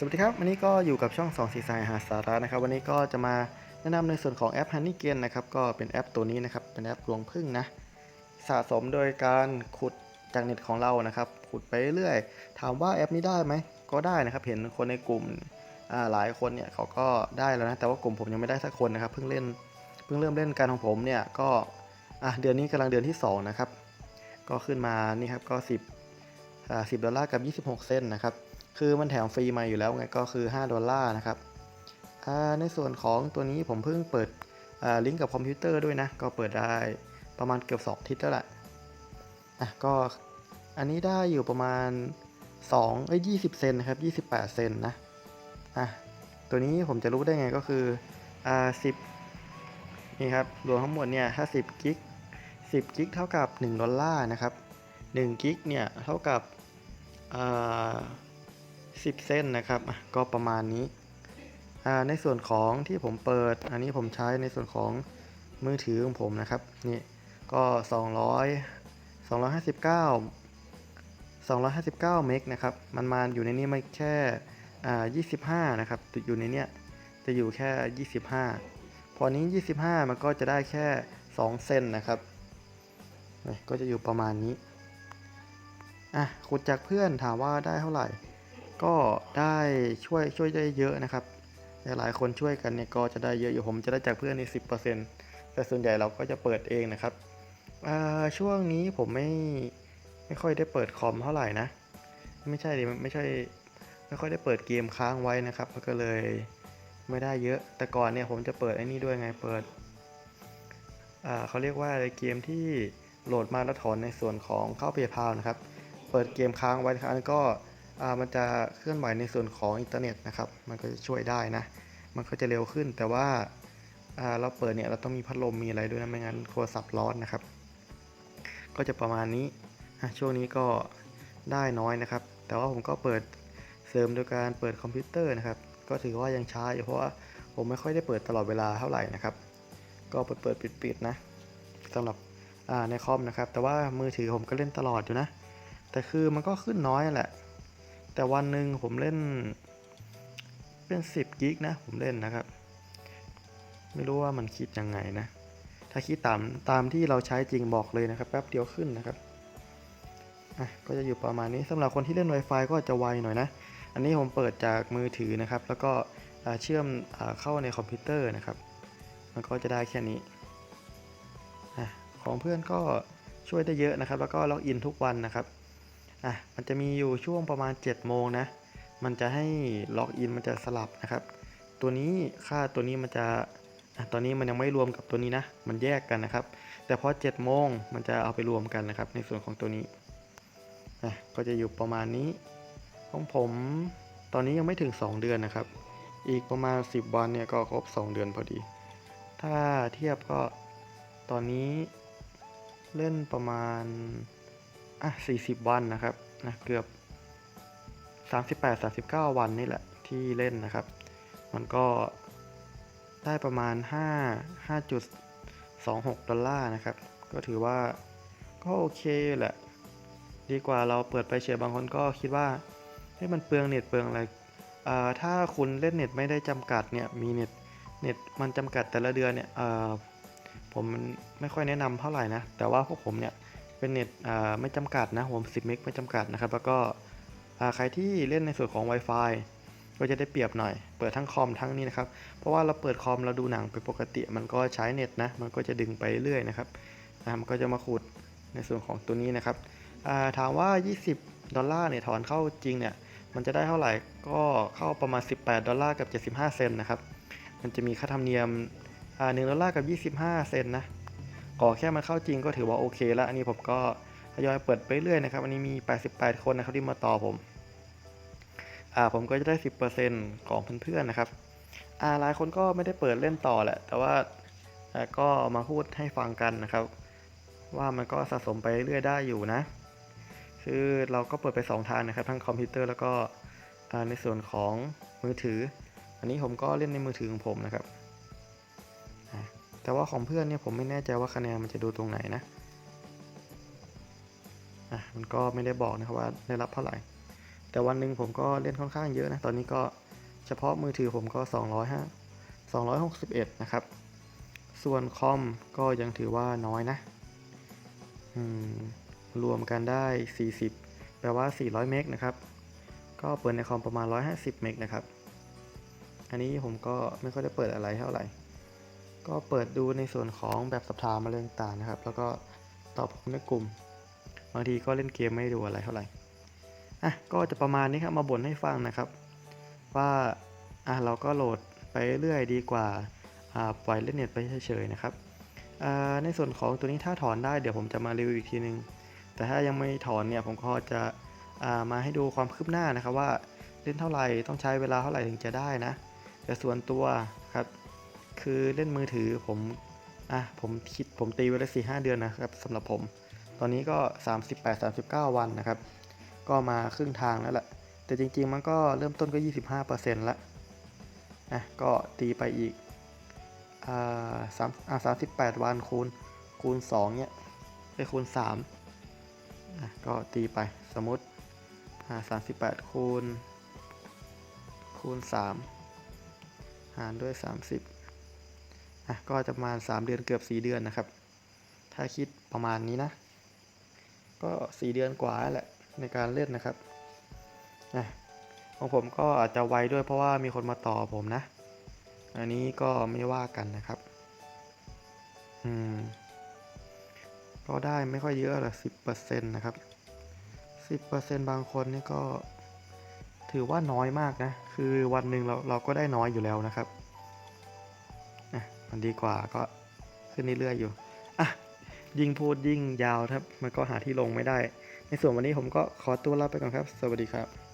สวัสดีครับ วันนี้ก็อยู่กับช่อง2สีสายหาสาระนะครับ วันนี้ก็จะมาแนะนำในส่วนของแอป Honey g a i n นะครับ ก็เป็นแอปตัวนี้นะครับ เป็นแอปรวงพึ่งนะ สะสมโดยการขุดจากเน็ตของเรานะครับ ขุดไปเรื่อยถามว่าแอปนี้ได้ไหม ก็ได้นะครับ เห็นคนในกลุ่มหลายคนเนี่ยเขาก็ได้แล้วนะ แต่ว่ากลุ่มผมยังไม่ได้สักคนนะครับ เพิ่งเล่น เพิ่งเริ่มเล่นการของผมเนี่ย ก็เดือนนี้กำลังเดือนที่สองนะครับ ก็ขึ้นมานี่ครับ ก็ 10อ่า10 ดอลลาร์กับ 26 เซนนะครับ คือมันแถมฟรีมาอยู่แล้วไงก็คือ 5 ดอลลาร์นะครับในส่วนของตัวนี้ผมเพิ่งเปิดลิงก์กับคอมพิวเตอร์ด้วยนะ ก็เปิดได้ประมาณเกือบ2อาทิตย์แล้วแหละอะก็อันนี้ได้อยู่ประมาณ2เอ้ย20 เซนนะครับ 28 เซนนะอะตัวนี้ผมจะรู้ได้ไงก็คืออ่า10นี่ครับรวมทั้งหมดเนี่ยถ้า10กิก10กิกเท่ากับ 1 ดอลลาร์นะครับ1กิกเนี่ยเท่ากับอ่า 10 เส้นนะครับก็ประมาณนี้ ในส่วนของที่ผมเปิด อันนี้ผมใช้ในส่วนของมือถือของผมนะครับนี่ก็ 200 259 259 เมกนะครับ มันมาอยู่ในนี้ไม่แค่อ่า25 นะครับ อยู่ในเนี้ยจะอยู่แค่ 25 พอนี้ 25 มันก็จะได้แค่ 2เซนนะครับก็จะอยู่ประมาณนี้อะขุดจากเพื่อนถามว่าได้เท่าไหร่ ก็ได้ช่วยช่วยได้เยอะนะครับ หลายคนช่วยกันเนี่ยก็จะได้เยอะอยู่ผมจะได้จากเพื่อนในสิแต่ส่วนใหญ่เราก็จะเปิดเองนะครับช่วงนี้ผมไม่ไม่ค่อยได้เปิดคอมเท่าไหร่นะ ไม่ใช่ดิไม่ใช่ไม่ค่อยได้เปิดเกมค้างไว้นะครับก็เลยไม่ได้เยอะ แต่ก่อนเนี่ยผมจะเปิดไอ้นี่ด้วยไงเปิดเขาเรียกว่าเกมที่โหลดมาแล้วถอนในส่วนของเข้าเพย์พานะครับ เปิดเกมค้างไว้นะครับอันนก็ มันจะเคลื่อนไหวในส่วนของอินเทอร์เน็ตนะครับ มันก็จะช่วยได้นะ มันก็จะเร็วขึ้น แต่ว่าาเราเปิดเนี่ยเราต้องมีพัดลมมีอะไรด้วยนะ ไม่งั้นโทรศัพท์ร้อนนะครับ ก็จะประมาณนี้ ช่วงนี้ก็ได้น้อยนะครับ แต่ว่าผมก็เปิดเสริมโดยการเปิดคอมพิวเตอร์นะครับ ก็ถือว่ายังช้าอยู่เพราะว่าผมไม่ค่อยได้เปิดตลอดเวลาเท่าไหร่นะครับ ก็เปิดเปิดปิดปิดนะสำหรับในคอมนะครับ แต่ว่ามือถือผมก็เล่นตลอดอยู่นะ แต่คือมันก็ขึ้นน้อยแหละ แต่วันหนึ่งผมเล่น เป็น10กิกนะ ผมเล่นนะครับ ไม่รู้ว่ามันคิดยังไงนะ ถ้าคิดตามตามที่เราใช้จริงบอกเลยนะครับ แป๊บเดียวขึ้นนะครับอะก็จะอยู่ประมาณนี้สำหรับคนที่เล่น Wi-Fi ก็จะไวหน่อยนะ อันนี้ผมเปิดจากมือถือนะครับ แล้วก็เชื่อมอเข้าในคอมพิวเตอร์นะครับ มันก็จะได้แค่นี้อของเพื่อนก็ช่วยได้เยอะนะครับ แล้วก็ล็อกอินทุกวันนะครับ อะมันจะมีอยู่ช่วงประมาณ 7 โมงนะ มันจะให้ล็อกอินมันจะสลับนะครับ ตัวนี้ค่าตัวนี้มันจะตอนนี้มันยังไม่รวมกับตัวนี้นะ มันแยกกันนะครับ แต่พอ7โมงมันจะเอาไปรวมกันนะครับ ในส่วนของตัวนี้อะก็จะอยู่ประมาณนี้ของผมตอนนี้ยังไม่ถึง 2 เดือนนะครับ อีกประมาณ 10 วันเนี่ยก็ครบ 2 เดือนพอดี ถ้าเทียบก็ตอนนี้เล่นประมาณ อะ40 วันนะครับนะเกือบ 38 39 วันนี่แหละที่เล่นนะครับ มันก็ได้ประมาณ 5 5.26 ดอลลาร์นะครับ ก็ถือว่าก็โอเคแหละ ดีกว่าเราเปิดไปเฉยบางคนก็คิดว่าให้ยมันเปลืองเน็ตเปลืองอะไรอ่าถ้าคุณเล่นเน็ตไม่ได้จำกัดเนี่ยมีเน็ตเน็ตมันจำกัดแต่ละเดือนเนี่ยอ่าผมไม่ค่อยแนะนำเท่าไหร่นะ แต่ว่าพวกผมเนี่ย เป็นเน็ตไม่จำกัดนะผม10เมกไม่จำกัดนะครับ แล้วก็ใครที่เล่นในส่วนของ Wi-Fi ก็จะได้เปรียบหน่อย เปิดทั้งคอมทั้งนี้นะครับ เพราะว่าเราเปิดคอมเราดูหนังไปปกติ มันก็ใช้เน็ตนะ มันก็จะดึงไปเรื่อยนะครับมันก็จะมาขุดในส่วนของตัวนี้นะครับ ถามว่า 20 ดอลลาร์เนี่ยถอนเข้าจริงเนี่ย มันจะได้เท่าไหร่ ก็เข้าประมาณ 18 ดอลลาร์กับ 75 เซนนะครับ มันจะมีค่าธรรมเนียม1ดอลลาร์กับ 25 เซนนะ ขอแค่มันเข้าจริงก็ถือว่าโอเค แล้ว อันนี้ผมก็ทยอยเปิดไปเรื่อยนะครับ อันนี้มี 88 คนนะครับที่มาต่อผมอ่าผมก็จะได้ 10%ของเพื่อนๆนะครับอ่าหลายคนก็ไม่ได้เปิดเล่นต่อแหละ แต่ว่าก็มาพูดให้ฟังกันนะครับ ว่ามันก็สะสมไปเรื่อยได้อยู่นะ คือเราก็เปิดไป 2 ทางนะครับ ทั้งคอมพิวเตอร์แล้วก็อ่าในส่วนของมือถือ อันนี้ผมก็เล่นในมือถือของผมนะครับ แต่ว่าของเพื่อนเนี่ยผมไม่แน่ใจว่าคะแนนมันจะดูตรงไหนนะอะมันก็ไม่ได้บอกนะครับว่าได้รับเท่าไหร่ แต่วันหนึ่งผมก็เล่นค่อนข้างเยอะนะ ตอนนี้ก็เฉพาะมือถือผมก็205 261 นะครับ ส่วนคอมก็ยังถือว่าน้อยนะรวมกันได้ 40 แปลว่า 400 เมกนะครับ ก็เปิดในคอมประมาณ 150 เมกนะครับ อันนี้ผมก็ไม่ค่อยได้เปิดอะไรเท่าไหร่ ก็เปิดดูในส่วนของแบบสอบถามมาเรื่องต่างๆนะครับ แล้วก็ตอบในกลุ่ม บางทีก็เล่นเกมไม่ดูอะไรเท่าไหร่ อะ ก็จะประมาณนี้ครับ มาบ่นให้ฟังนะครับ ว่าอะเราก็โหลดไปเรื่อยดีกว่าอ่าปล่อยเล่นเน็ตไปเฉยๆนะครับอ่าในส่วนของตัวนี้ถ้าถอนได้เดี๋ยวผมจะมารีวิวอีกทีนึง แต่ถ้ายังไม่ถอนเนี่ยผมก็จะอ่ามาให้ดูความคืบหน้านะครับว่าเล่นเท่าไหร่ต้องใช้เวลาเท่าไหร่ถึงจะได้นะ แต่ส่วนตัว คือเล่นมือถือผมอะผมคิดผมตีไว้ได้สี่ห้าเดือนนะครับสำหรับผม ตอนนี้ก็ 38-39 วันนะครับ ก็มาครึ่งทางแล้วแหละแต่จริงๆมันก็เริ่มต้นก็ 25%ละอะก็ตีไปอีกอ่าสามอ่า38วันคูณคูณ2เนี่ยไปคูณ3อะก็ตีไปสมมติอ่า38คูณคูณ3หารด้วย30 อะก็จะประมาณ 3 เดือนเกือบ 4 เดือนนะครับ ถ้าคิดประมาณนี้นะ ก็สี่เดือนกว่าแหละในการเล่นนะครับนะของผมก็อาจจะไวด้วยเพราะว่ามีคนมาต่อผมนะ อันนี้ก็ไม่ว่ากันนะครับ อืม ก็ได้ไม่ค่อยเยอะหรอกสิบเปอร์เซ็นต์นะครับสิบเปอร์เซ็นต์บางคนนี่ก็ ถือว่าน้อยมากนะ คือวันหนึ่งเราเราก็ได้น้อยอยู่แล้วนะครับ มันดีกว่าก็ขึ้นเรื่อยๆอยู่อะยิ่งพูดยิ่งยาวครับ มันก็หาที่ลงไม่ได้ ในส่วนวันนี้ผมก็ขอตัวลาไปก่อนครับ สวัสดีครับ